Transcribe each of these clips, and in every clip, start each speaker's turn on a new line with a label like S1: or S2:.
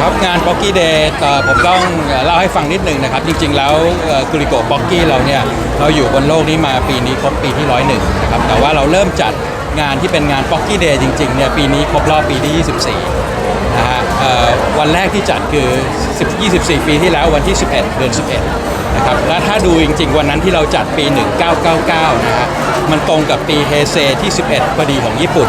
S1: ครับงาน p o c k y Day เอ่อผมต้องเล่าให้ฟังนิดหนึ่งนะครับ จริง ๆ แล้วกุริโกป๊อกกี้เราเนี่ยเราอยู่บนโลกนี้มาปีนี้ครบปีที่ร้อยหนึ่งนะครับแต่ว่าเราเริ่มจัดงานที่เป็นงาน p o c k y Day จริงๆเนี่ยปีนี้ครบรอบปีที่ 24 นะฮะเอ่อวันแรกที่จัดคือ 24 ปีที่แล้ววันที่ 11 เดือน 11 นะครับและถ้าดูจริง ๆ วันนั้นที่เราจัดปี 1999 นะฮะมันตรงกับปีเฮเซที่ 11 พอดีของญี่ปุ่น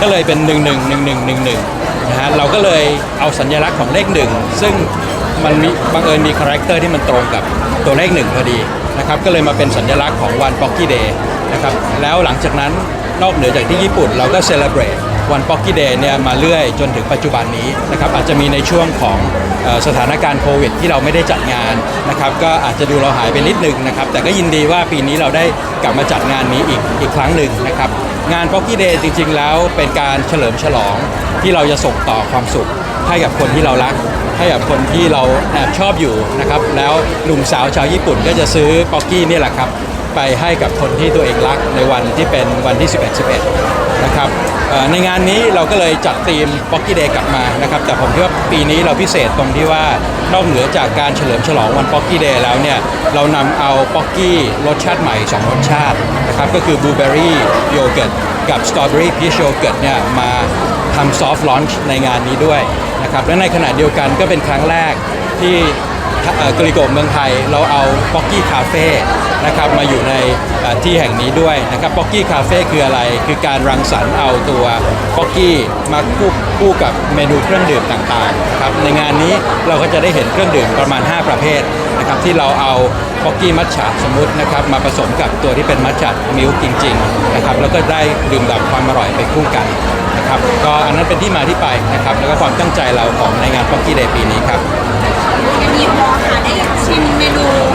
S1: ก็เลยเป็น 111111 นะฮะเราก็เลยเอาสัญลักษณ์ของเลขหนึ่งซึ่งมันมีบังเอิญมีคาแรคเตอร์ที่มันตรงกับตัวเลขหนึ่งพอดีนะครับก็เลยมาเป็นสัญลักษณ์ของวันปอกี้เดย์นะครับแล้วหลังจากนั้นนอกเหนือจากที่ญี่ปุ่นเราก็เซเลบรต วัน p o c k y Day เนี่ยมาเรื่อยจนถึงปัจจุบันนี้นะครับอาจจะมีในช่วงของสถานการณ์โควิด ที่เราไม่ได้จัดงานนะครับก็อาจจะดูเราหายไปนิดนึงนะครับแต่ก็ยินดีว่าปีนี้เราได้กลับมาจัดงานนี้อีกอีกครั้งหนึ่งนะครับงาน p o c k y Day จริง ๆ แล้วเป็นการเฉลิมฉลองที่เราจะส่งต่อความสุขให้กับคนที่เรารักให้กับคนที่เราแอบชอบอยู่นะครับแล้วหนุ่มสาวชาวญี่ปุ่นก็จะซื้อป๊อกกี้นี่แหละครับ ไปให้กับคนที่ตัวเองรักในวันที่เป็นวันที่ 11 11 นะครับในงานนี้เราก็เลยจัดธีมป๊อกกี้เดย์กลับมานะครับแต่ผมคิดว่าปีนี้เราพิเศษตรงที่ว่านอกเหนือจากการเฉลิมฉลองวันป๊อกกี้เดย์แล้วเนี่ยเรานำเอาป๊อกกี้รสชาติใหม่ 2 รสชาตินะครับก็คือบลูเบอรี่โยเกิร์ตกับสตรอเบอรี่พีชโยเกิร์ตเนี่ยมาทำซอฟต์ลอนช์ในงานนี้ด้วยนะครับและในขณะเดียวกันก็เป็นครั้งแรกที่ กริโกเมืองไทย เราเอาป๊อกกี้คาเฟ่นะครับมาอยู่ในที่แห่งนี้ด้วยนะครับป๊อกกี้คาเฟ่คืออะไร คือการรังสรรค์เอาตัวป๊อกกี้มาคู่คู่กับเมนูเครื่องดื่มต่างๆครับในงานนี้เราก็จะได้เห็นเครื่องดื่มประมาณ 5 ประเภทนะครับที่เราเอาป๊อกกี้มัทฉะสมมุตินะครับมาผสมกับตัวที่เป็นมัทฉะมิลค์จริงๆนะครับแล้วก็ได้ดื่มด่ำความอร่อยไปคู่กันนะครับก็อันนั้นเป็นที่มาที่ไปนะครับแล้วก็ความตั้งใจเราของในงานป๊อกกี้เดย์ปีนี้ครับ
S2: ยังมีพอค่ะได้ชิมเมนู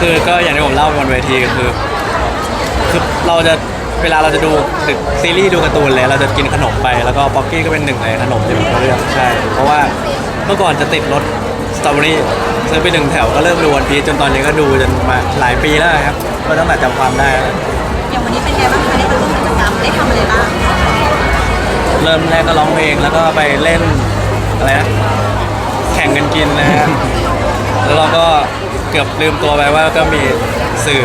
S3: คือก็อย่างที่ผมเล่าบนเวทีก็คือคือเราจะเวลาเราจะดูหรือซีรีส์ดูการ์ตูนเลยเราจะกินขนมไปแล้วก็ป๊อกกี้ก็เป็นหนึ่งในขนมที่ผมเลือกใช่ เพราะว่าเมื่อก่อนจะติดรถสตรอเบอรี่ซื้อไปหนึ่งแถวก็เริ่มดูวันพีชจนตอนนี้ก็ดูจนมาหลายปีแล้วครับก็ตั้งแต่จำความได้แล้ว
S2: อย่างวันนี้เป็นไงบ้างคะได้มาร่วมกิจกรรมได้ทำอะไรบ้าง
S3: เริ่มแรกก็ร้องเพลงแล้วก็ไปเล่นอะไรนะแข่งกันกินนะฮะแล้วเราก็ เกือบลืมตัวไปว่าก็มีสื่อ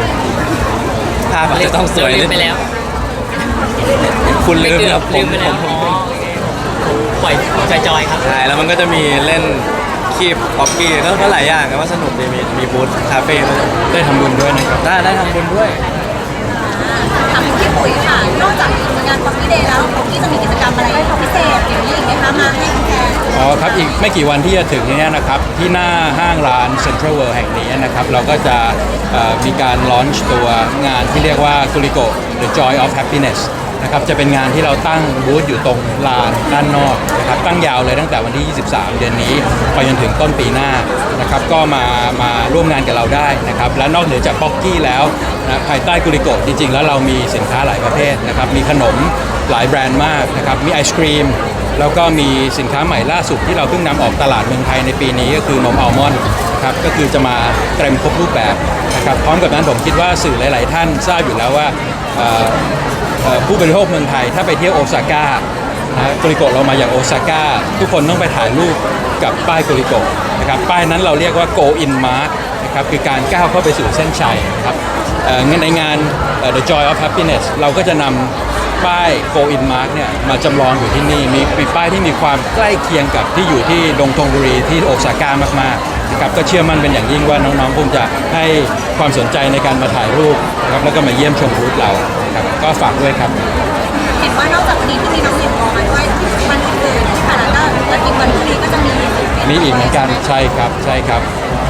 S3: ภาพมันจะต้องสวย
S4: ลื
S3: นิ
S4: ม
S3: ด
S4: ไปแล้ว
S3: คุณลืม
S4: ไเกื
S3: ค
S4: อ
S3: รั
S4: บบ
S3: ผ
S4: ลื
S3: ม
S4: มไป
S3: ผ
S4: แล้ว
S3: มผ
S4: อ๋อ
S3: ม
S4: ปล่อยจอยๆครับ
S3: ใช่แล้วมันก็จะมีเล่นคีบป๊อกกี้ก็ก็หลายอย่างก็ว่าสนุกดีมีมีบูธคาเฟ่ด้วย
S1: ได้ทำบุญด้วยนะครับ
S3: ได้ได้ทำบุญด้วย
S2: ถามถึงพี่ปุ๋ยค่ะ นอกจากงานของกี้เดย์แล้วของกี้จะมีกิจกรรมอะไรพิเศษอย่างนี้อีกไหมคะ มาให้แฟน
S1: อ๋อครับอีกไม่กี่วันที่จะถึงนี้นะครับที่หน้าห้างร้าน Central World แห่งนี้นะครับเราก็จะมีการลอนช์ตัวงานที่เรียกว่า g u r i k o The Joy of Happiness นะครับจะเป็นงานที่เราตั้งบูธอยู่ตรงลานด้านนอกนะครับตั้งยาวเลยตั้งแต่วันที่ 23 เดือนนี้ไปจนถึงต้นปีหน้านะครับก็มามาร่วมงานกับเราได้นะครับและนอกเหนือจากป๊อกกี้แล้วนะภายใต้กุริโกจริงๆ แล้วเรามีสินค้าหลายประเภทนะครับมีขนมหลายแบรนด์มากนะครับมีไอศครีม แล้วก็มีสินค้าใหม่ล่าสุดที่เราเพิ่งนำออกตลาดเมืองไทยในปีนี้ก็คือนมอัลมอนด์ครับก็คือจะมาเต็มครบรูปแบบนะครับพร้อมกับนั้นผมคิดว่าสื่อหลาย ๆ ท่านทราบอยู่แล้วว่าผู้บริโภคเมืองไทยถ้าไปเที่ยวโอซาก้านะโกริโกะเรามาอย่างโอซาก้าทุกคนต้องไปถ่ายรูปกับป้ายโกริโกะนะครับป้ายนั้นเราเรียกว่า go in mark นะครับคือการก้าวเข้าไปสู่เส้นชัยครับในงาน The Joy of Happiness เราก็จะนำ ป้าย Go In Mark เนี่ยมาจำลองอยู่ที่นี่มีมีป้ายที่มีความใกล้เคียงกับที่อยู่ที่ดงทงบุรีที่โอซาก้ามากๆนะครับก็เชื่อมั่นเป็นอย่างยิ่งว่าน้องๆคงจะให้ความสนใจในการมาถ่ายรูปนะครับแล้วก็มาเยี่ยมชมบูธเราครับก็ฝากด้วยครับ
S2: เห็นว่านอกจากวันนี้ที่มีน้องเสียงร้องมาด้วยวันอื่นๆที่ผ่านมาก็แล้วอีกวันพรุ่งนี้ก็จะมี
S1: มีอีกเหมือนกันใช่ครับใช่ครับ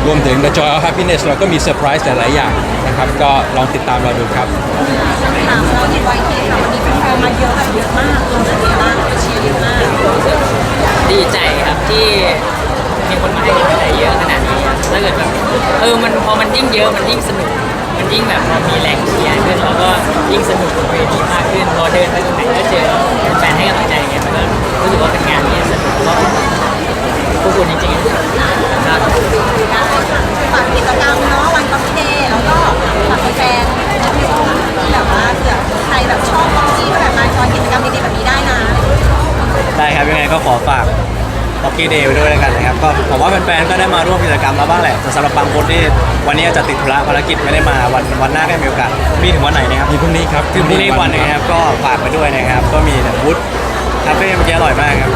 S1: รวมถึง The Joy of Happiness เราก็มีเซอร์ไพรส์หลายๆอย่างนะครับก็ลองติดตามเราดูครับ
S2: ถามเราเห็นไว้ทีค่ะวันนี้ แฟนมาเยอะแบบเยอะมากเราจะเห็นมากเชียร์เยอะมาก
S4: ดีใจครับที่มีคนมาให้กำลังใจเยอะขนาดนี้ถ้าเกิดแบบเออมันพอมันยิ่งเยอะมันยิ่งสนุก มันยิ่งแบบพอมีแรงเชียร์ขึ้นเราก็ยิ่งสนุกบนเวทีมากขึ้นพอเดินไปตรงไหนก็เจอแฟนให้กำลังใจอย่างเงี้ยมันก็รู้สึกว่าเป็นงานที่สนุกแล้วก็พวกคุณจริงๆครับ
S2: ฝากกิจกรรมเนาะวันคอมพิเดย์แล้วก็ฝากแฟนๆที่แบบว่าเผื่อใครแบบชอบบ็อกกี้ก็แบบมาจอยกิจกรรมดีๆแบบนี้ได้นะ
S3: ได้ครับยังไงก็ขอฝากบ็อ กกี้เดย์ไปด้วยแล้วกันนะครับก็ผมว่าแฟนๆก็ได้มาร่วมกิจกรรมแล้วบ้างแหละแต่สำหรับบางคนที่วันนี้อาจจะติดธุระภารกิจไม่ได้มาวันวันหน้าก็มีโอกาสมีถึงวันไหนนะครับ
S1: มีพรุ่งนี้ครับ
S3: ถึงพรุ่งนี้อีกวันหนึงนะครับก็ฝากไปด้วยนะครับก็มีแบบวุฒคาเฟ่เมื่อกี้อร่อยมากครับ